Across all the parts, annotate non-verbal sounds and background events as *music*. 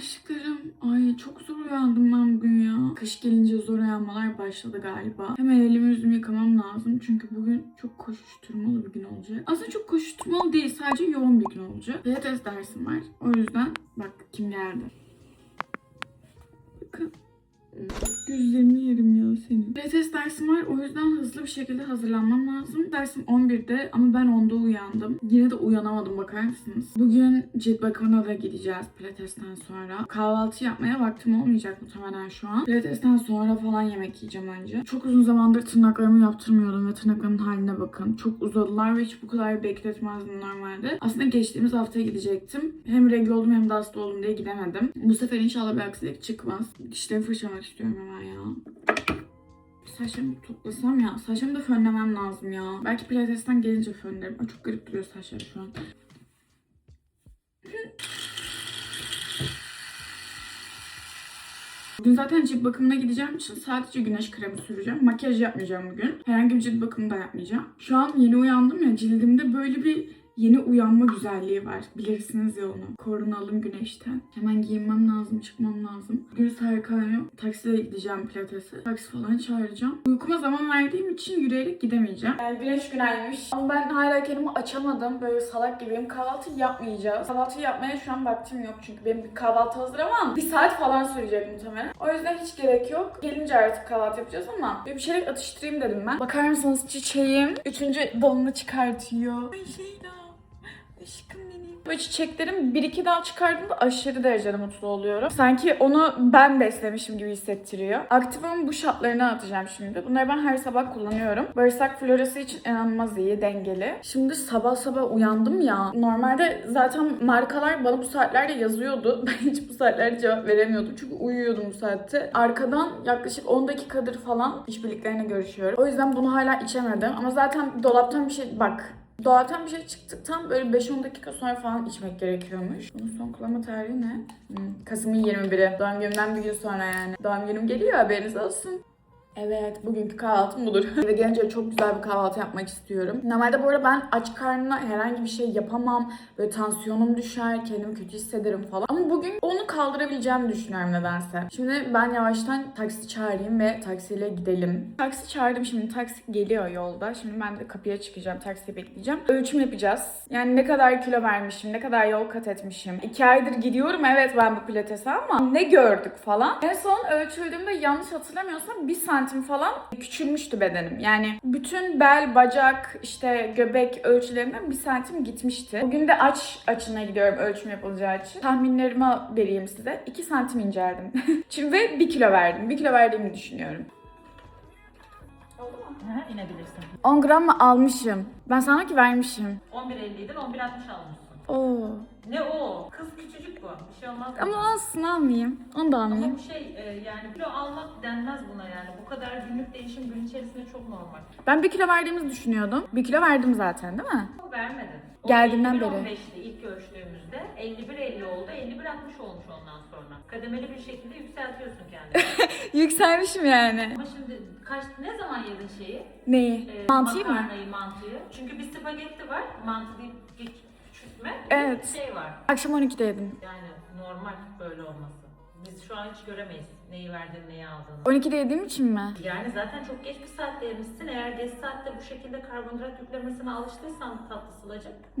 Aşklarım, ay çok zor uyandım ben bugün ya. Kış gelince zor uyanmalar başladı galiba. Hemen elimi yüzümü yıkamam lazım çünkü bugün çok koşuşturmalı bir gün olacak. Aslında çok koşuşturmalı değil, sadece yoğun bir gün olacak. Pilates dersim var. O yüzden bak kim geldi. Bakın. Gözlerini yerim ya senin. Pilates dersim var o yüzden hızlı bir şekilde hazırlanmam lazım. Dersim 11'de ama ben 10'da uyandım. Yine de uyanamadım bakar mısınız? Bugün cilt bakımına da gideceğiz pilatesten sonra. Kahvaltı yapmaya vaktim olmayacak muhtemelen şu an. Pilatesten sonra falan yemek yiyeceğim önce. Çok uzun zamandır tırnaklarımı yaptırmıyordum ve tırnaklarımın haline bakın. Çok uzadılar ve hiç bu kadar bekletmezdim normalde. Aslında geçtiğimiz haftaya gidecektim. Hem regl oldum hem de hasta oldum diye gidemedim. Bu sefer inşallah bir aksilik çıkmaz. Dişlerimi fırçalamak istiyorum hemen ya. Saçlarımı toplasam ya. Saçlarımı da fönlemem lazım ya. Belki pilatesten gelince fönlerim. Ay, çok garip duruyor saçları şu an. Bugün zaten cilt bakımına gideceğim için sadece güneş kremi süreceğim. Makyaj yapmayacağım bugün. Herhangi bir cilt bakımı da yapmayacağım. Şu an yeni uyandım ya cildimde böyle bir yeni uyanma güzelliği var. Bilirsiniz ya onu. Korunalım güneşten. Hemen giyinmem lazım, çıkmam lazım. Bugün Serkan yok. Taksiyle gideceğim pilatese. Taksi falan çağıracağım. Uykuma zaman verdiğim için yürüyerek gidemeyeceğim. Yani güneş günaymış. Ama ben hala kendimi açamadım. Böyle salak gibiyim. Kahvaltı yapmayacağız. Kahvaltı yapmaya şu an vaktim yok. Çünkü benim bir kahvaltı hazıramam. Bir saat falan sürecek muhtemelen. O yüzden hiç gerek yok. Gelince artık kahvaltı yapacağız ama bir şeyler atıştırayım dedim ben. Bakar mısınız çiçeğim? Üçüncü dalını çıkartıyor. Ay Şeyda. Aşkım benim. Böyle çiçeklerim bir iki dal çıkardığımda aşırı derecede mutlu oluyorum. Sanki onu ben beslemişim gibi hissettiriyor. Aktifamın bu şatlarını atacağım şimdi. Bunları ben her sabah kullanıyorum. Bağırsak florası için inanılmaz iyi, dengeli. Şimdi sabah sabah uyandım ya. Normalde zaten markalar bana bu saatlerde yazıyordu. *laughs* Ben hiç bu saatlerde cevap veremiyordum. Çünkü uyuyordum bu saatte. Arkadan yaklaşık 10 dakikadır falan işbirliklerine görüşüyorum. O yüzden bunu hala içemedim. Ama zaten dolaptan bir şey... Bak Dolaptan bir şey çıktıktan böyle 5-10 dakika sonra falan içmek gerekiyormuş. Bunun son kullanma tarihi ne? Hmm, Kasım'ın 21'i. Doğum günümden bir gün sonra yani. Doğum günüm geliyor haberiniz olsun. Evet, bugünkü kahvaltım budur. *laughs* Eve gelince çok güzel bir kahvaltı yapmak istiyorum. Normalde bu arada ben aç karnına herhangi bir şey yapamam. Böyle tansiyonum düşer, kendimi kötü hissederim falan. Ama bugün onu kaldırabileceğimi düşünüyorum nedense. Şimdi ben yavaştan taksi çağırayım ve taksiyle gidelim. Taksi çağırdım şimdi. Taksi geliyor yolda. Şimdi ben de kapıya çıkacağım. Taksiyi bekleyeceğim. Ölçüm yapacağız. Yani ne kadar kilo vermişim, ne kadar yol kat etmişim. İki aydır gidiyorum evet ben bu pilatese ama ne gördük falan. En son ölçüldüğümde yanlış hatırlamıyorsam bir santim falan küçülmüştü bedenim. Yani bütün bel, bacak, işte göbek ölçülerinden bir santim gitmişti. Bugün de aç açına gidiyorum ölçüm yapılacağı için. Tahminlerimi vereyim size. 2 santim inceldim. *laughs* Çünkü ve 1 kilo verdim. 1 kilo verdiğimi düşünüyorum. Hı, inebilirsin. 10 gram mı almışım? Ben sana ki vermişim. 11.50'den 11.60 almışsın. Oo. Ne o? Kız küçücük bu. Bir şey olmaz. Ama olsun almayayım. Onu da Ama almayayım. bu şey e, yani kilo almak denmez buna yani. Bu kadar günlük değişim gün içerisinde çok normal. Ben 1 kilo verdiğimizi düşünüyordum. 1 kilo verdim zaten değil mi? Ama vermedin. O Geldiğinden 51, beri. 15'ti ilk ölçtüğümüzde. 51-50 oldu. 51-60 olmuş ondan sonra. Kademeli bir şekilde yükseltiyorsun kendini. *laughs* Yükselmişim yani. Ama şimdi kaç ne zaman yedin şeyi? Neyi? Ee, Mantıyı mı? makarnayı, mantıyı. Çünkü bir spagetti var. Mantı geç- küçültme. bir Evet. Şey var. Akşam 12'de yedim. Yani normal böyle olması. Biz şu an hiç göremeyiz neyi verdin, neyi aldın. 12'de yediğim için mi? Yani zaten çok geç bir saatte yemişsin. Eğer geç saatte bu şekilde karbonhidrat yüklemesine alıştıysan tatlı sılacak. *laughs*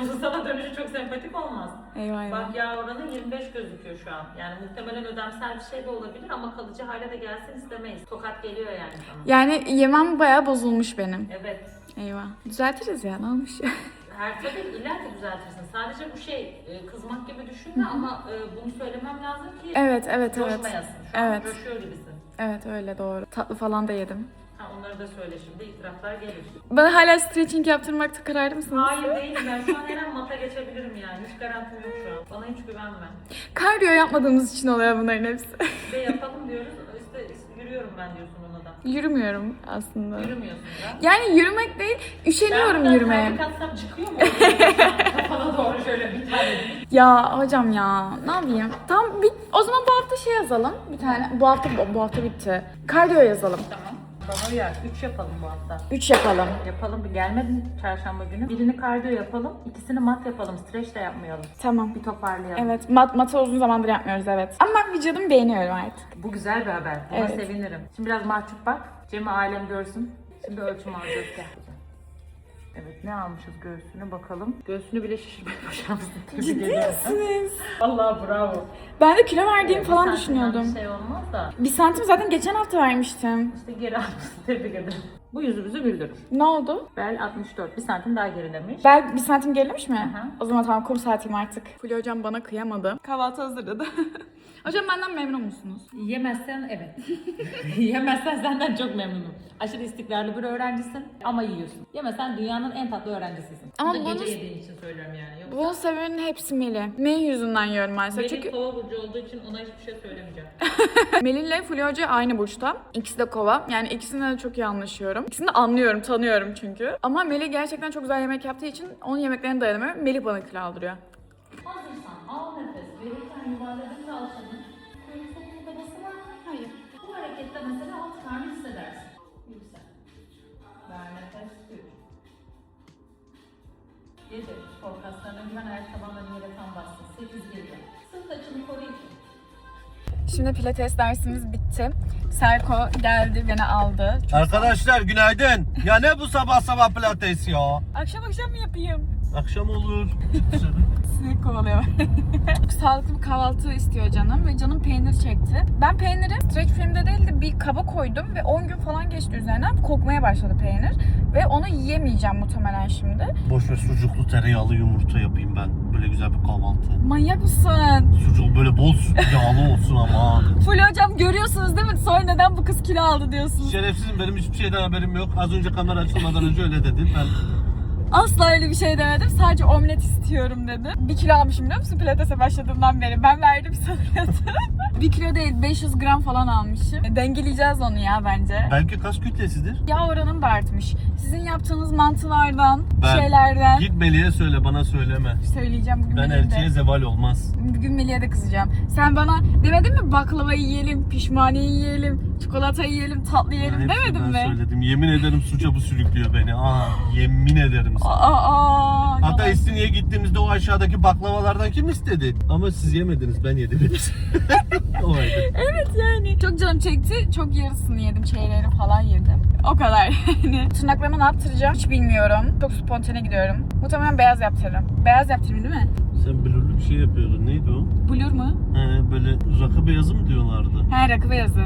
bu sana dönüşü çok sempatik olmaz. Eyvah eyvah. Bak yağ oranı 25 gözüküyor şu an. Yani muhtemelen ödemsel bir şey de olabilir ama kalıcı hale de gelsin istemeyiz. Tokat geliyor yani sana. Yani yemem bayağı bozulmuş benim. Evet. Eyvah. Düzeltiriz ya ne olmuş? *laughs* Her tabii ileride düzeltirsin. Sadece bu şey e, kızmak gibi düşünme ama e, bunu söylemem lazım ki evet evet evet. coşmayasın. Şu an Evet. coşuyor gibisin. Evet öyle doğru. Tatlı falan da yedim. Ha, onları da söyle şimdi itiraflar gelir. Bana hala stretching yaptırmakta kararlı mısınız? Hayır değilim ben şu an her an mata geçebilirim yani. Hiç garantim yok şu an. Bana hiç güvenme. Kardiyo yapmadığımız için oluyor bunların hepsi. De yapalım diyoruz. Yürüyorum ben diyorsun ona da. Yürümüyorum aslında. Yürümüyorsun da. Yani yürümek değil, üşeniyorum Ben yürümeye. terlik atsam çıkıyor mu? *laughs* Kafana doğru şöyle bir tane. Ya hocam ya ne yapayım? Tamam bir, o zaman bu hafta şey yazalım bir tane. Bu hafta bu hafta bitti. Kardiyo yazalım. Tamam. Bana uyar. 3 yapalım bu hafta. 3 yapalım. Yapalım. Bir gelmedin çarşamba günü. Birini kardiyo yapalım. ikisini mat yapalım. Streç de yapmayalım. Tamam. Bir toparlayalım. Evet, mat mata uzun zamandır yapmıyoruz evet. Ama ben vücudumu beğeniyorum artık. Bu güzel bir haber. Buna Evet. sevinirim. Şimdi biraz mahcup bak. Cem'i alem görsün. Şimdi ölçüm alacağız. Gel. Evet ne almışız göğsünü bakalım. Göğsünü bile şişirmeye *laughs* başarmışsın. Tebrik ederim. Ciddisiniz. Allah bravo. Ben de kilo verdiğimi falan düşünüyordum. Bir şey olmaz da. Bir santim zaten geçen hafta vermiştim. İşte geri almışsın. Tebrik ederim. Bu yüzümüzü güldürür. Ne oldu? Bel 64. Bir santim daha gerilemiş. Bel bir santim gerilemiş mi? Aha. O zaman tamam kum saatiyim artık. Fulya hocam bana kıyamadı. Kahvaltı hazırladı. *laughs* hocam benden memnun musunuz? Yemezsen evet. *laughs* Yemezsen senden çok memnunum. Aşırı istikrarlı bir öğrencisin ama yiyorsun. Yemezsen dünyanın en tatlı öğrencisisin. Ama Bunu da bunu- gece yediğin için söylüyorum yani. Yoksa Bunun sebebinin hepsi Melih. Melih yüzünden yiyorum maalesef. benim Çünkü kova burcu olduğu için ona hiçbir şey söylemeyeceğim. *laughs* Melih ile Fulya Hoca aynı burçta. İkisi de kova. Yani ikisine de çok iyi anlaşıyorum. İkisini de anlıyorum, tanıyorum çünkü. Ama Melih gerçekten çok güzel yemek yaptığı için onun yemeklerine dayanamıyorum. Melih bana kilo aldırıyor. Hazırsan al nefes. Verirken yuvarladın ve Kol kaslarına güven ayak tabanlarını yere tam bassın. Sekiz geliyor. Sırt açını koru. Şimdi pilates dersimiz bitti. Serko geldi, beni aldı. Çok Arkadaşlar günaydın. Ya ne bu sabah sabah pilates ya? Akşam akşam mı yapayım? Akşam olur. *laughs* Sinek kovalıyor. Çok *laughs* sağlıklı bir kahvaltı istiyor canım ve canım peynir çekti. Ben peyniri streç filmde değil de bir kaba koydum ve 10 gün falan geçti üzerinden. Kokmaya başladı peynir ve onu yiyemeyeceğim muhtemelen şimdi. Boş ver sucuklu tereyağlı yumurta yapayım ben. Böyle güzel bir kahvaltı. Manyak mısın? Sucuk böyle bol yağlı olsun ama. *laughs* Fulya hocam görüyorsunuz değil mi? Sonra neden bu kız kilo aldı diyorsunuz. Şerefsizim benim hiçbir şeyden haberim yok. Az önce kamera açılmadan önce öyle dedin. Ben Asla öyle bir şey demedim. Sadece omlet istiyorum dedim. Bir kilo almışım biliyor musun pilatese başladığımdan beri? Ben verdim sanırım. *laughs* bir kilo değil 500 gram falan almışım. E, Dengeleyeceğiz onu ya bence. belki kas kütlesidir. Yağ oranım da artmış. Sizin yaptığınız mantılardan, Ben- şeylerden Git Melih'e söyle bana söyleme. söyleyeceğim bugün Ben Melih'e de. elçiye zeval olmaz. Bugün Melih'e de kızacağım. Sen bana demedin mi baklava yiyelim, pişmaniye yiyelim, çikolata yiyelim, tatlı yiyelim Hepsini demedin ben mi? söyledim. Yemin ederim suça bu sürüklüyor beni. Aa, yemin ederim. sana. Aa, aa, Hatta yalan. İstinye'ye gittiğimizde o aşağıdaki baklavalardan kim istedi? Ama siz yemediniz, ben yedim *laughs* hepsini. Oydu. Evet yani. Çok canım çekti. Çok yarısını yedim. Çeyreğini falan yedim. O kadar *laughs* yani. Tırnaklarımı ne yaptıracağım hiç bilmiyorum. Çok spontane gidiyorum. Muhtemelen beyaz yaptırırım. Beyaz yaptırayım değil mi? Sen blurlu bir şey yapıyordun. Neydi o? Blur mu? He, böyle rakı beyazı mı diyorlardı? He rakı beyazı.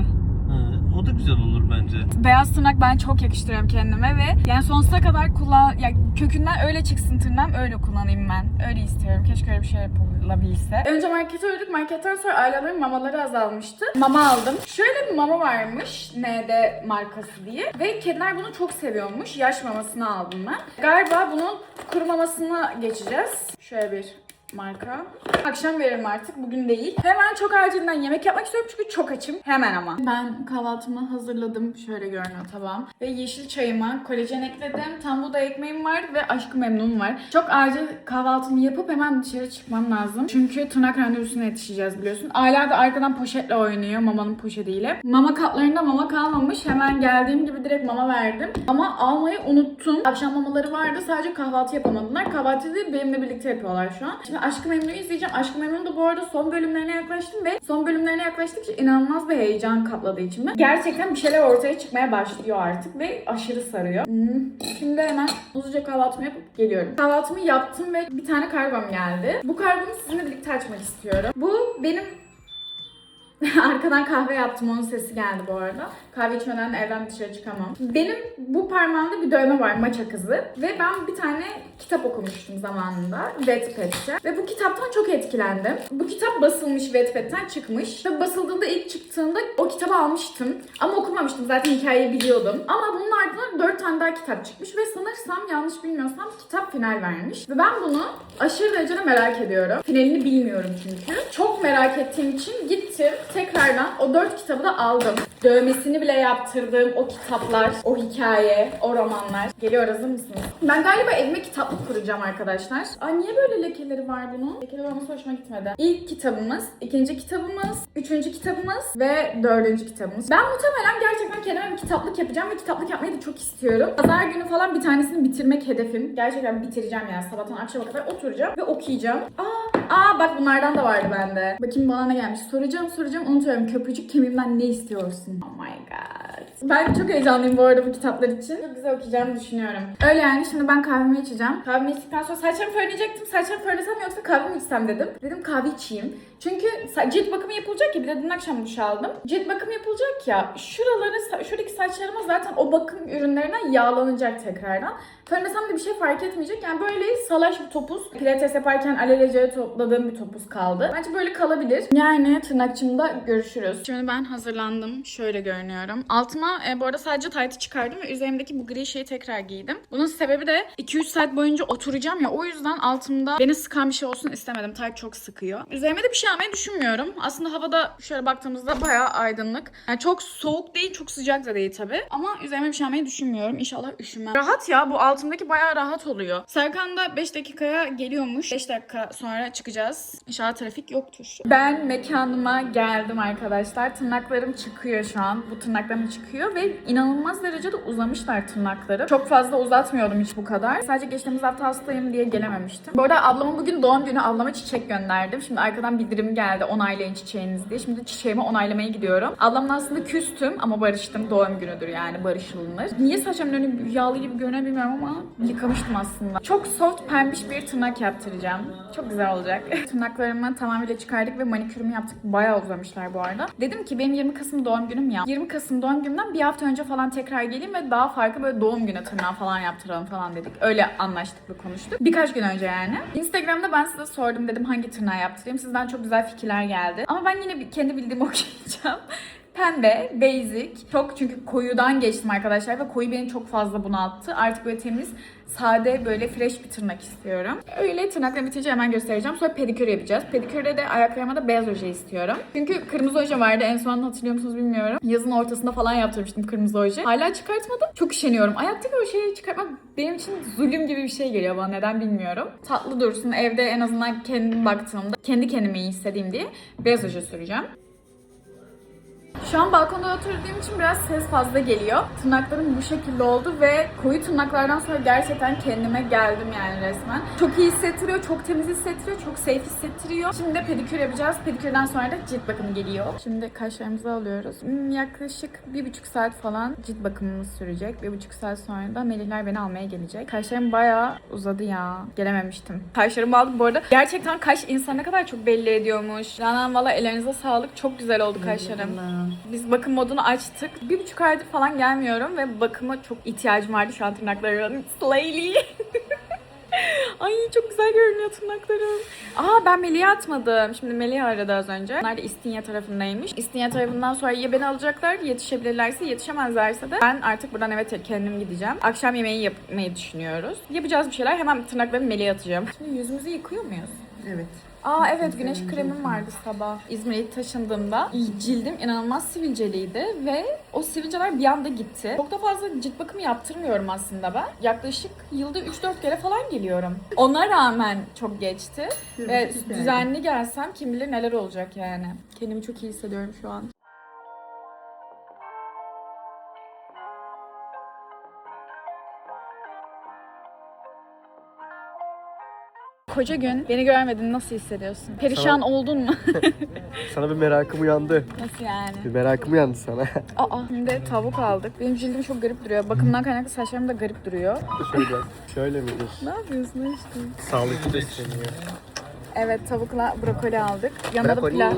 O da güzel olur bence. Beyaz tırnak ben çok yakıştırıyorum kendime ve yani sonsuza kadar kullan ya kökünden öyle çıksın tırnağım öyle kullanayım ben. Öyle istiyorum. Keşke öyle bir şey yapılabilse. Önce markete uğradık. Marketten sonra ailemin mamaları azalmıştı. Mama aldım. Şöyle bir mama varmış. ND markası diye. Ve kediler bunu çok seviyormuş. Yaş mamasını aldım ben. Galiba bunun kuru mamasına geçeceğiz. Şöyle bir marka. Akşam veririm artık. Bugün değil. Hemen çok acilinden yemek yapmak istiyorum çünkü çok açım. Hemen ama. Ben kahvaltımı hazırladım. Şöyle görünüyor tabağım. Ve yeşil çayıma kolajen ekledim. Tam buğday ekmeğim var ve aşkı memnun var. Çok acil kahvaltımı yapıp hemen dışarı çıkmam lazım. Çünkü tırnak randevusuna yetişeceğiz biliyorsun. Aylar da arkadan poşetle oynuyor mamanın poşetiyle. Mama katlarında mama kalmamış. Hemen geldiğim gibi direkt mama verdim. Ama almayı unuttum. Akşam mamaları vardı. Sadece kahvaltı yapamadılar. Kahvaltıyı benimle birlikte yapıyorlar şu an. Şimdi Aşkı Memnu'yu izleyeceğim. Aşkı Memnu da bu arada son bölümlerine yaklaştım ve son bölümlerine yaklaştıkça inanılmaz bir heyecan kapladı içimi. Gerçekten bir şeyler ortaya çıkmaya başlıyor artık ve aşırı sarıyor. Hmm. Şimdi hemen hızlıca kahvaltımı yapıp geliyorum. Kahvaltımı yaptım ve bir tane kargom geldi. Bu kargomu sizinle birlikte açmak istiyorum. Bu benim *laughs* Arkadan kahve yaptım onun sesi geldi bu arada. Kahve içmeden de evden dışarı çıkamam. Benim bu parmağımda bir dövme var maça kızı. Ve ben bir tane kitap okumuştum zamanında. Wattpad'te. Ve bu kitaptan çok etkilendim. Bu kitap basılmış Wattpad'ten çıkmış. Ve basıldığında ilk çıktığında o kitabı almıştım. Ama okumamıştım zaten hikayeyi biliyordum. Ama bunun ardından 4 tane daha kitap çıkmış. Ve sanırsam yanlış bilmiyorsam kitap final vermiş. Ve ben bunu aşırı derecede merak ediyorum. Finalini bilmiyorum çünkü. Çok merak ettiğim için gittim. Tekrardan o dört kitabı da aldım. Dövmesini bile yaptırdığım o kitaplar, o hikaye, o romanlar. Geliyor hazır mısınız? Ben galiba evime kitaplık kuracağım arkadaşlar. Ay niye böyle lekeleri var bunun? Lekeleri olması hoşuma gitmedi. İlk kitabımız, ikinci kitabımız, üçüncü kitabımız ve dördüncü kitabımız. Ben muhtemelen gerçekten kendime bir kitaplık yapacağım ve kitaplık yapmayı da çok istiyorum. Pazar günü falan bir tanesini bitirmek hedefim. Gerçekten bitireceğim yani sabahtan akşama kadar oturacağım ve okuyacağım. Aa, aa bak bunlardan da vardı bende. Bakayım bana ne gelmiş. Soracağım soracağım unutuyorum. Köprücük kemiğimden ne istiyorsun? Oh my god. Ben çok heyecanlıyım bu arada bu kitaplar için. Çok güzel okuyacağımı düşünüyorum. Öyle yani şimdi ben kahvemi içeceğim. Kahvemi içtikten sonra saçlarımı fönleyecektim. Saçlarımı fönlesem yoksa kahve mi içsem dedim. Dedim kahve içeyim. Çünkü cilt bakımı yapılacak ya bir de dün akşam duş aldım. Cilt bakımı yapılacak ya şuraları, şuradaki saçlarıma zaten o bakım ürünlerinden yağlanacak tekrardan. Fönlesem de bir şey fark etmeyecek. Yani böyle salaş bir topuz. Pilates yaparken alelacele topladığım bir topuz kaldı. Bence böyle kalabilir. Yani tırnakçımda görüşürüz. Şimdi ben hazırlandım. Şöyle görünüyorum. Altıma e, bu arada sadece taytı çıkardım ve üzerimdeki bu gri şeyi tekrar giydim. Bunun sebebi de 2-3 saat boyunca oturacağım ya. O yüzden altımda beni sıkan bir şey olsun istemedim. Tayt çok sıkıyor. Üzerime de bir şey almayı düşünmüyorum. Aslında havada şöyle baktığımızda bayağı aydınlık. Yani çok soğuk değil, çok sıcak da değil tabii. Ama üzerime bir şey almayı düşünmüyorum. İnşallah üşümem. Rahat ya bu altımdaki bayağı rahat oluyor. Serkan da 5 dakikaya geliyormuş. 5 dakika sonra çıkacağız. İnşallah trafik yoktur. Ben mekanıma geldim arkadaşlar. Tırnaklarım çıkıyor şu an. Bu tırnaklarım çıkıyor ve inanılmaz derecede uzamışlar tırnaklarım. Çok fazla uzatmıyordum hiç bu kadar. Sadece geçtiğimiz hafta hastayım diye gelememiştim. Bu arada ablamın bugün doğum günü. Ablama çiçek gönderdim. Şimdi arkadan bildirim geldi onaylayın çiçeğinizi diye. Şimdi çiçeğimi onaylamaya gidiyorum. Ablamla aslında küstüm ama barıştım. Doğum günüdür yani barışılınır. Niye saçımın önü yağlı gibi görünüyor bilmiyorum ama yıkamıştım aslında. Çok soft pembiş bir tırnak yaptıracağım. Çok güzel olacak. *laughs* Tırnaklarımı tamamıyla çıkardık ve manikürümü yaptık. Bayağı uzamışlar bu arada. Dedim ki benim 20 Kasım doğum günüm ya. 20 Kasım doğum günümden bir hafta önce falan tekrar geleyim ve daha farklı böyle doğum günü tırnağı falan yaptıralım falan dedik. Öyle anlaştık ve konuştuk. Birkaç gün önce yani. Instagram'da ben size sordum dedim hangi tırnağı yaptırayım. Sizden çok güzel fikirler geldi. Ama ben yine kendi bildiğimi *laughs* okuyacağım. Pembe, basic. Çok çünkü koyudan geçtim arkadaşlar ve koyu beni çok fazla bunalttı. Artık böyle temiz, sade, böyle fresh bir tırnak istiyorum. Öyle tırnaklarımı bitince hemen göstereceğim. Sonra pedikür yapacağız. Pedikürde de ayaklarıma da beyaz oje istiyorum. Çünkü kırmızı oje vardı. En son hatırlıyor musunuz bilmiyorum. Yazın ortasında falan yaptırmıştım kırmızı oje. Hala çıkartmadım. Çok üşeniyorum. Ayaktaki ojeyi çıkartmak benim için zulüm gibi bir şey geliyor bana. Neden bilmiyorum. Tatlı dursun. Evde en azından kendim baktığımda kendi kendime iyi hissedeyim diye beyaz oje süreceğim. Şu an balkonda oturduğum için biraz ses fazla geliyor. Tırnaklarım bu şekilde oldu ve koyu tırnaklardan sonra gerçekten kendime geldim yani resmen. Çok iyi hissettiriyor, çok temiz hissettiriyor, çok safe hissettiriyor. Şimdi de pedikür yapacağız. Pedikürden sonra da cilt bakımı geliyor. Şimdi kaşlarımızı alıyoruz. Hmm, yaklaşık bir buçuk saat falan cilt bakımımız sürecek. Bir buçuk saat sonra da Melihler beni almaya gelecek. Kaşlarım bayağı uzadı ya. Gelememiştim. Kaşlarımı aldım bu arada. Gerçekten kaş insan ne kadar çok belli ediyormuş. Canan valla ellerinize sağlık. Çok güzel oldu kaşlarım. Biz bakım modunu açtık. Bir buçuk aydır falan gelmiyorum ve bakıma çok ihtiyacım vardı şu an tırnaklarım. Slayly. *laughs* Ay çok güzel görünüyor tırnaklarım. Aa ben Melih'e atmadım. Şimdi Melih aradı az önce. Onlar da İstinye tarafındaymış. İstinye tarafından sonra ya beni alacaklar yetişebilirlerse yetişemezlerse de ben artık buradan eve tek kendim gideceğim. Akşam yemeği yapmayı düşünüyoruz. Yapacağız bir şeyler. Hemen tırnaklarımı Melih'e atacağım. Şimdi yüzümüzü yıkıyor muyuz? Evet. Aa evet güneş kremim vardı sabah. İzmir'e taşındığımda cildim inanılmaz sivilceliydi ve o sivilceler bir anda gitti. Çok da fazla cilt bakımı yaptırmıyorum aslında ben. Yaklaşık yılda 3-4 kere falan geliyorum. Ona rağmen çok geçti ve düzenli gelsem kim bilir neler olacak yani. Kendimi çok iyi hissediyorum şu an. Koca gün beni görmedin nasıl hissediyorsun? Perişan Sana- oldun mu? *laughs* Sana bir merakım uyandı. Nasıl yani? Bir merakım uyandı sana. *laughs* Aa, şimdi tavuk aldık. Benim cildim çok garip duruyor. Bakımdan kaynaklı saçlarım da garip duruyor. Şöyle biraz. Şöyle midir? Ne yapıyorsun işte? Sağlıklı da isteniyor. Evet tavukla brokoli aldık. Yanında da pilav.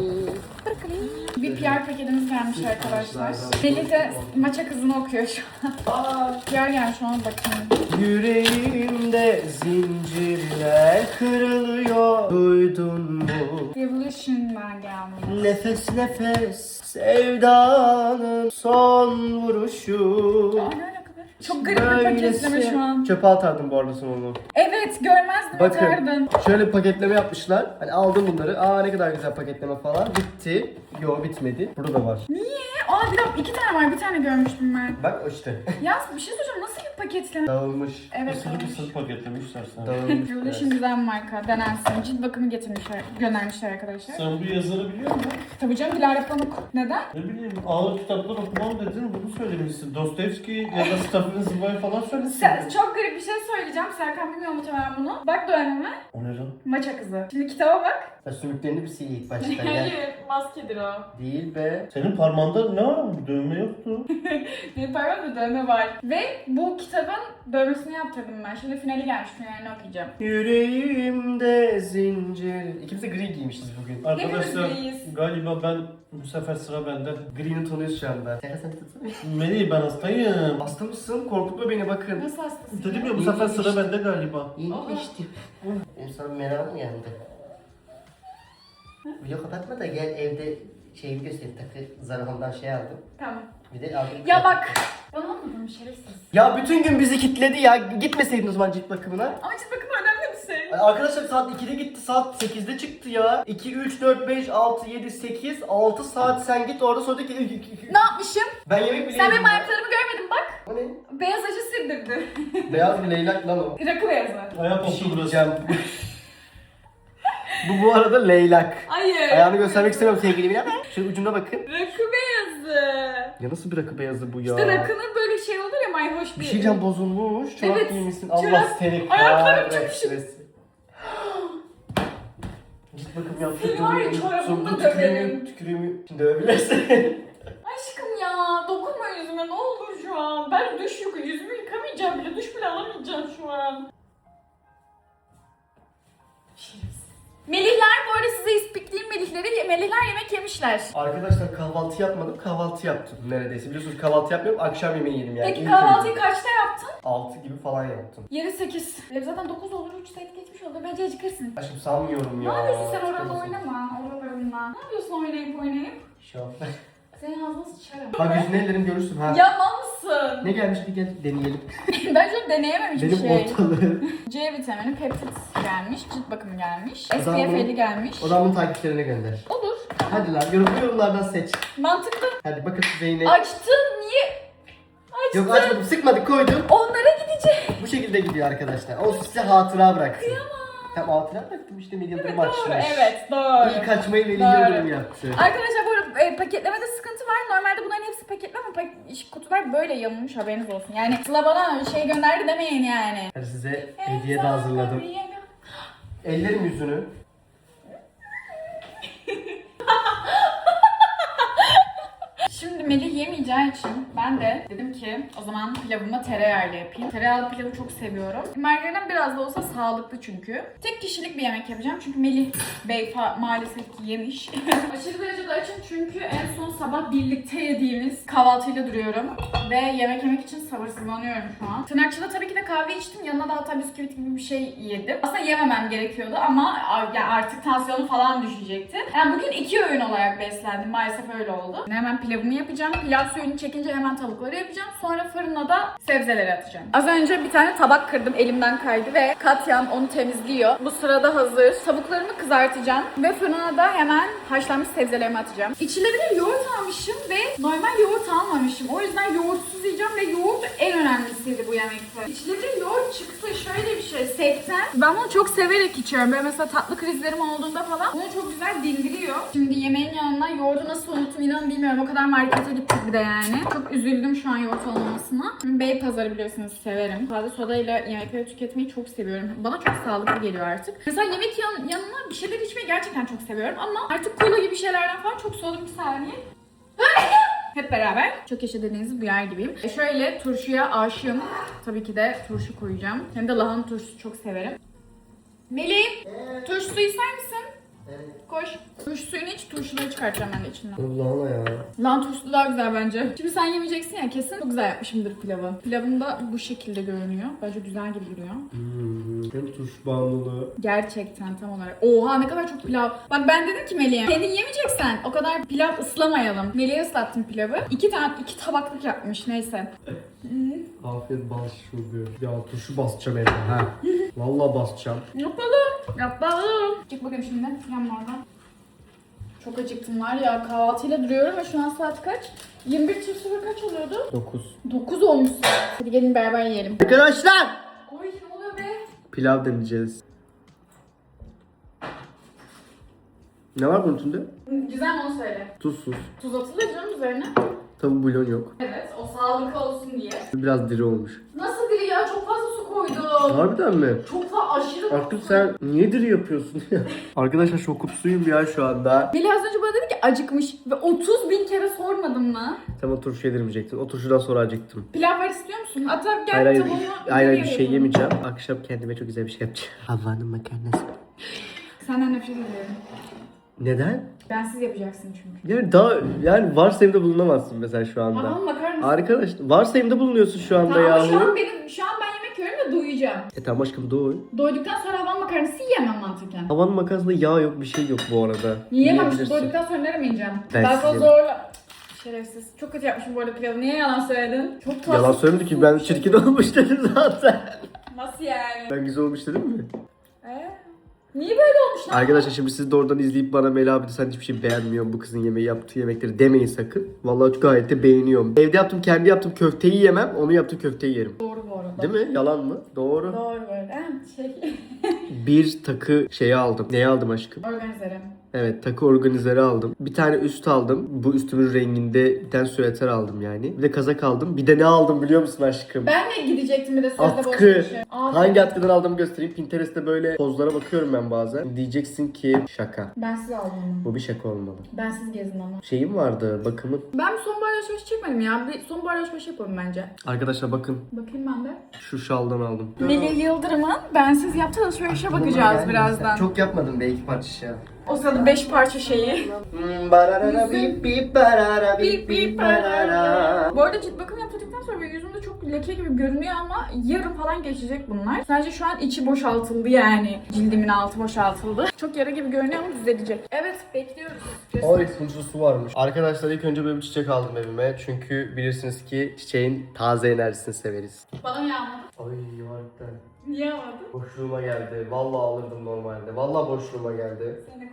Bir PR paketimiz gelmiş arkadaşlar. Melih de maça kızını okuyor şu an. *laughs* PR gelmiş ona bakayım. Yüreğimde zincirler kırılıyor. Duydun mu? Revolution'dan gelmiş. Nefes nefes sevdanın son vuruşu. Çok garip bir paketleme şu an. Çöpe atardım bu arada sen onu. Evet görmezdim Bakın. atardın. Şöyle bir paketleme yapmışlar. Hani aldım bunları. Aa ne kadar güzel paketleme falan. Bitti. Yo bitmedi. Burada da var. Niye? Aa bir dakika iki tane var bir tane görmüştüm ben. Bak işte. *laughs* Ya bir şey soracağım nasıl bir paketleme? Dağılmış. Evet. Isırıp ısırıp paketlemişler sana. Dağılmış. Revolution güzel bir marka. Denensin. Cilt bakımı getirmişler, göndermişler arkadaşlar. Sen bu yazarı biliyor musun? Tabii canım Dilara Pamuk. Neden? Ne bileyim ağır kitaplar okumam dedin bunu söylemişsin. Dostoyevski ya da Stephen Zweig falan söylesin. Sen, çok garip bir şey söyleyeceğim. Serkan bilmiyor muhtemelen bunu. Bak dönemime. O ne lan? Maça kızı. Şimdi kitaba bak. Sen sümüklerini bir sil ilk başta. Gel. *laughs* Hayır, maskedir o. Değil be. Senin parmağında ne var? Dövme yoktu. *laughs* Benim parmağımda dövme var. Ve bu kitabın dövmesini yaptırdım ben. Şimdi finali gelmiş. Finalini okuyacağım. Yüreğimde zincir. İkimiz de gri giymişiz bugün. Arkadaşlar galiba ben bu sefer sıra bende. Gri'ni tanıyoruz şu anda. Sen sen. Melih ben hastayım. Hasta mısın? Korkutma beni bakın. Nasıl hastasın? Dedim ya bu sefer sıra bende galiba. İyi işte. Benim sana merakım yandı. Video kapatma da gel evde şeyi göster takı zarfından şey aldım. Tamam. Bir de aldım. Ya bak. Bana anladın şerefsiz. Ya bütün gün bizi kitledi ya. Gitmeseydin o zaman cilt bakımına. Ama cilt bakımı önemli bir şey. Ay Arkadaşlar saat 2'de gitti, saat 8'de çıktı ya. 2, 3, 4, 5, 6, 7, 8, 6 saat sen git orada sonra ki... Ne yapmışım? Ben yemek bile Sen benim yedim ya. ayaklarımı görmedin bak. O ne? Beyaz acı sildirdi. Beyaz bir leylak lan o. Rakı beyazı. Ayak Bir şey diyeceğim. *laughs* bu bu arada leylak. Hayır. Ayağını göstermek istemiyorum sevgilimin ama şu ucuna bakın. Rakı beyazı. Ya nasıl bir rakı beyazı bu ya? İşte rakının böyle şey olur ya mayhoş bir. Bir şey diyeceğim bozulmuş. Çorap Evet, giymişsin. Allah çorap. seni Ayaklarım kahretmesin. Git bakım yaptı. Seni var ya, çorabımla Sonra tükürüğümü, döverim. tükürüğümü dövebilirsin. *laughs* Aşkım ya dokunma yüzüme ne olur şu an. Ben duş yok yüzümü yıkamayacağım bile duş bile alamayacağım şu an. Melihler bu arada size ispikliyim melihleri. Melihler yemek yemişler. Arkadaşlar kahvaltı yapmadım, kahvaltı yaptım neredeyse. Biliyorsunuz kahvaltı yapmıyorum, akşam yemeği yedim yani. Peki kahvaltıyı kaçta yaptın? 6 gibi falan yaptım. Yeri 8. Zaten 9 olur 3 saat geçmiş olur. Bence acıkırsın. Aşkım sanmıyorum Ne ya. yapıyorsun sen orada Çıkamazsın. oynama oralarında? Ne yapıyorsun oynayıp oynayıp? Şu an. *laughs* Senin ağzına sıçarım. Bak yüzünü ellerim görürsün ha. Ya mal mısın? Ne gelmiş bir gel deneyelim. *laughs* ben şu an deneyemem hiçbir Benim şey. ortalığı. C vitamini, peptit gelmiş, cilt bakımı gelmiş, O zaman SPF bunu- 50 gelmiş. O zaman bunu takipçilerine gönder. Olur. Hadi lan yorum, yorumlardan seç. Mantıklı. Hadi bakın Zeynep. Açtın niye? Açtın. Yok açmadım sıkmadık koydum. Onlara gidecek. Bu şekilde gidiyor arkadaşlar. Olsun size hatıra bıraktım. Tamam hatıra bıraktım işte Yıldırım açmış. Doğru, evet doğru. İlk açmayı Doğru. Yıldırım yaptı. Arkadaşlar bu arada e, paketlemede sıkıntı var. Normalde bunların hepsi paketli ama pak- kutular böyle yamulmuş haberiniz olsun. Yani Sıla bana şey gönderdi demeyin yani. Hadi size hediye de hazırladım. Ellerim yüzünü. *laughs* Şimdi Melih yemeyeceği için ben de dedim ki o zaman pilavımı tereyağıyla yapayım. Tereyağlı pilavı çok seviyorum. Margarin biraz da olsa sağlıklı çünkü. Tek kişilik bir yemek yapacağım çünkü Melih Bey maalesef ki yemiş. *laughs* Aşırı derecede açım çünkü en son sabah birlikte yediğimiz kahvaltıyla duruyorum. Ve yemek yemek için sabırsızlanıyorum şu an. Tırnakçıda tabii ki de kahve içtim. Yanına da hatta bisküvit gibi bir şey yedim. Aslında yememem gerekiyordu ama a- ya artık tansiyonu falan düşecekti. Yani bugün iki öğün olarak beslendim. Maalesef öyle oldu. Hemen pilavımı yapacağım. Pilav suyunu çekince hemen tavukları yapacağım. Sonra fırına da sebzeleri atacağım. Az önce bir tane tabak kırdım. Elimden kaydı ve Katyam onu temizliyor. Bu sırada hazır. Tavuklarımı kızartacağım. Ve fırına da hemen haşlanmış sebzelerimi atacağım. İçlerine yoğurt almışım ve normal yoğurt almamışım. O yüzden yoğurtsuz yiyeceğim ve yoğurt en önemlisiydi bu yemekte. İçlerine yoğurt çıktı. Şöyle bir şey. Sekten. Ben bunu çok severek içiyorum. Böyle mesela tatlı krizlerim olduğunda falan bunu çok güzel dindiriyor. Şimdi yemeğin yanına yoğurdu nasıl unuttum inanın bilmiyorum. O kadar markete bir yani. Çok üzüldüm şu an yoğurt olmamasına. Bey pazarı biliyorsunuz severim. Sade sodayla yemekleri tüketmeyi çok seviyorum. Bana çok sağlıklı geliyor artık. Mesela yemek yan- yanına bir şeyler içmeyi gerçekten çok seviyorum ama artık kola gibi şeylerden falan çok soğudum bir saniye. Hep beraber çok yaşa dediğinizi duyar gibiyim. E şöyle turşuya aşığım. Tabii ki de turşu koyacağım. Hem de lahana turşusu çok severim. Melih, turşu ister misin? Koş. Turşu suyunu iç, turşuları çıkartacağım ben de içinden. Allah'ına ya. Lan turşu daha güzel bence. Şimdi sen yemeyeceksin ya kesin çok güzel yapmışımdır pilavı. Pilavım da bu şekilde görünüyor. Bence güzel gibi duruyor. Hmm, hem tuş bağımlılığı. Gerçekten tam olarak. Oha ne kadar çok pilav. Bak ben dedim ki Melih'e kendin yemeyeceksen o kadar pilav ıslamayalım. Melih'e ıslattım pilavı. İki tane iki tabaklık yapmış neyse. Hmm. Afiyet bal şurubu. Ya turşu basacağım evde ha. Vallahi basacağım. Yapalım. Yapalım. Çık bakayım şimdi. Yanma oradan. Çok acıktım var ya. Kahvaltıyla duruyorum ve şu an saat kaç? 21 çift sıfır kaç oluyordu? 9. 9 olmuş saat. Hadi gelin beraber yiyelim. Arkadaşlar! Oy ne oluyor be? Pilav deneyeceğiz. Ne var bunun içinde? Güzel mi onu söyle. Tuzsuz. Tuz atılır canım üzerine. Tabi bulyon yok. Evet o sağlıklı olsun diye. Biraz diri olmuş. Nasıl diri ya? Çok fazla su koydum. Harbiden mi? Çok fazla aşırı Artık sen niye diri yapıyorsun ya? *laughs* Arkadaşlar çok kutusuyum ya şu anda. Beli az önce bana dedi ki acıkmış ve 30 bin kere sormadım mı? Sen o turşu yedirmeyecektin. O turşudan sonra acıktım. Pilav var istiyor musun? Atar gel Hayır hayır, tavuğunu hayır, hayır bir şey yapalım? yemeyeceğim. Akşam kendime çok güzel bir şey yapacağım. Havanın makarnası. Senden nefret ediyorum. Neden? Bensiz yapacaksın çünkü. Yani daha yani varsayımda bulunamazsın mesela şu anda. Tamam bakar mısın? Arkadaş varsayımda bulunuyorsun şu anda Tamam ama şu yahu. an benim şu an ben yemek yiyorum ve doyacağım. E tamam aşkım doğru. Doyduktan sonra havan makarnası yiyemem mantıken. Havanın makarnasında yağ yok bir şey yok bu arada. Yiyemem işte Yiyebilirsin. doyduktan sonra nereye yiyeceğim? Ben Ben yerim. zorla... Şerefsiz. Çok kötü yapmışım bu arada pilavı. Niye yalan söyledin? Çok tatsız. Yalan söylemedi ki ben çirkin olmuş dedim zaten. Nasıl yani? Ben güzel olmuş dedim mi? Ee? Niye böyle olmuş lan? Arkadaşlar şimdi siz de oradan izleyip bana Mela abi sen hiçbir şey beğenmiyorsun bu kızın yemeği yaptığı yemekleri demeyin sakın. Vallahi gayet de beğeniyorum. Evde yaptım kendi yaptım köfteyi yemem onu yaptım köfteyi yerim. Doğru bu arada. Değil mi? Yalan mı? Doğru. Doğru böyle. Şey... Bir takı şeyi aldım. Neyi aldım aşkım? Organizerim. Evet takı organizeri aldım. Bir tane üst aldım. Bu üstümün renginde bir tane süveter aldım yani. Bir de kazak aldım. Bir de ne aldım biliyor musun aşkım? Ben de gidecektim bir de sözde Atkı. Aa, Hangi atkıdan aldığımı göstereyim. Pinterest'te böyle pozlara bakıyorum ben bazen. Diyeceksin ki şaka. Bensiz aldım onu. Bu bir şaka olmalı. Bensiz gezin ama. Şeyim vardı bakımın. Ben bir sonbahar alışverişi çekmedim ya. Bir sonbahar alışverişi yapalım bence. Arkadaşlar bakın Bakayım ben de. şu şaldan aldım. Melih Yıldırım'ın bensiz yaptığı alışverişe bakacağız birazdan. Çok yapmadım be parça şey. O sırada 5 parça şeyi. Hmm, barara bip bip barara Bip bip barara. Bu arada cilt bakımı yaptırdıktan sonra benim yüzümde çok leke gibi görünüyor ama yarın falan geçecek bunlar. Sadece şu an içi boşaltıldı yani. Cildimin altı boşaltıldı. Çok yara gibi görünüyor ama düzelecek. Evet bekliyoruz. Oy turşu su varmış. Arkadaşlar ilk önce böyle bir çiçek aldım evime. Çünkü bilirsiniz ki çiçeğin taze enerjisini severiz. Bana yağmadı? Ay harbiden. Niye yağmadı? Boşluğuma geldi. Vallahi alırdım normalde. Vallahi boşluğuma geldi. Konuşmuyorum.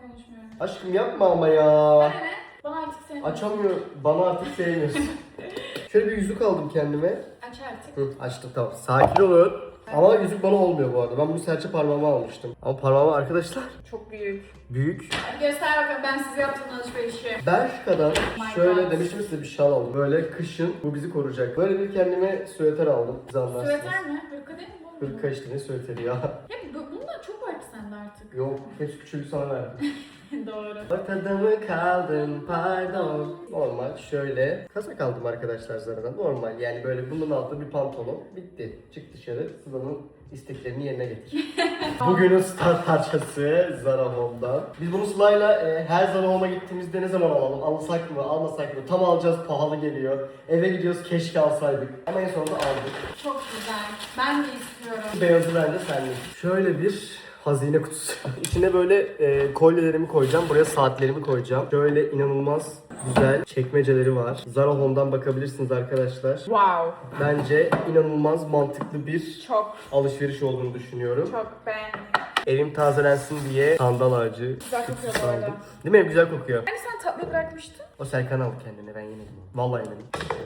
Aşkım yapma ama ya. Bana ne? Bana artık sen. Açamıyor. Bana artık sevmiyorsun. *laughs* Şöyle bir yüzük aldım kendime. Aç artık. Hı, açtım tamam. Sakin olun. Ama yüzük bana olmuyor bu arada. Ben bunu serçe parmağıma almıştım. Ama parmağıma arkadaşlar Çok büyük. büyük. Göster bakalım ben size yaptığım alışverişi. Bershka'dan My şöyle God. demiştim size bir şal aldım. Böyle kışın bu bizi koruyacak. Böyle bir kendime süveter aldım. Siz anlarsınız. Süveter mi? Hırka değil mi bu? Hırka işte ne süveteri ya. Ya bu- bundan çok var ki sende artık. Yok hepsi küçüğü sana verdim. *laughs* *laughs* Doğru. Ortada mı kaldın pardon. Normal şöyle kazak aldım arkadaşlar Zara'dan. Normal yani böyle bunun altında bir pantolon. Bitti. Çık dışarı Sıla'nın isteklerini yerine getir. *laughs* Bugünün star parçası Zara Home'dan. Biz bunu Sıla'yla e, her Zara Home'a gittiğimizde ne zaman alalım? Alsak mı almasak mı? Tam alacağız pahalı geliyor. Eve gidiyoruz keşke alsaydık. Ama en sonunda aldık. Çok güzel. Ben de istiyorum. Beyazı bence senlik. Şöyle bir hazine kutusu. *laughs* İçine böyle e, kolyelerimi koyacağım. Buraya saatlerimi koyacağım. Şöyle inanılmaz güzel çekmeceleri var. Zara Home'dan bakabilirsiniz arkadaşlar. Wow. Bence inanılmaz mantıklı bir Çok alışveriş olduğunu düşünüyorum. çok beğendim. Evim tazelensin diye sandal ağacı Güzel kokuyor bu arada. Değil mi? Güzel kokuyor. Hani sen tatlı bırakmıştın. O Serkan aldı kendine ben yemedim. Vallahi yemedim.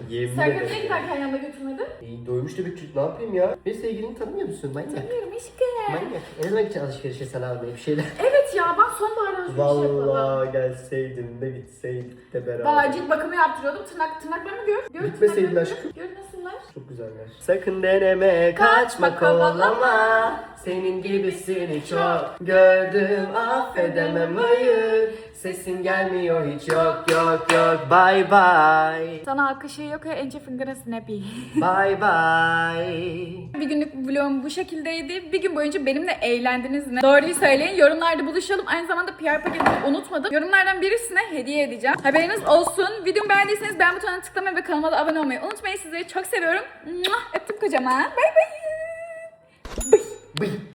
Yemin Serkan niye giderken yanında götürmedi? İyi doymuş da bir çocuk ne yapayım ya? Benim sevgilini tanımıyor musun? Manyak. Bilmiyorum aşkım. Manyak. Ne demek için alışverişe sana almayı bir şeyler? Evet ya ben sonbahar alışveriş yapalım. Vallahi gelseydin de gitseydik de beraber. Valla cilt bakımı yaptırıyordum. Tırnak, tırnaklarımı gör. gör Gitmeseydin aşkım. Gör nasıllar? Çok güzeller. Sakın deneme kaçma kovalama. Senin gibisini çok gördüm affedemem hayır. Sesin gelmiyor hiç yok yok yok bye bye. Sana alkışı yok ya ence finger snappy. *laughs* Bye bye. Bir günlük vlogum bu şekildeydi. Bir gün boyunca benimle eğlendiniz mi? Doğruyu söyleyin. Yorumlarda buluşalım. Aynı zamanda PR paketini unutmadım. Yorumlardan birisine hediye edeceğim. Haberiniz olsun. Videomu beğendiyseniz beğen butonuna tıklamayı ve kanalıma da abone olmayı unutmayın. Sizleri çok seviyorum. Öptüm kocaman. Bay bay. Bıy.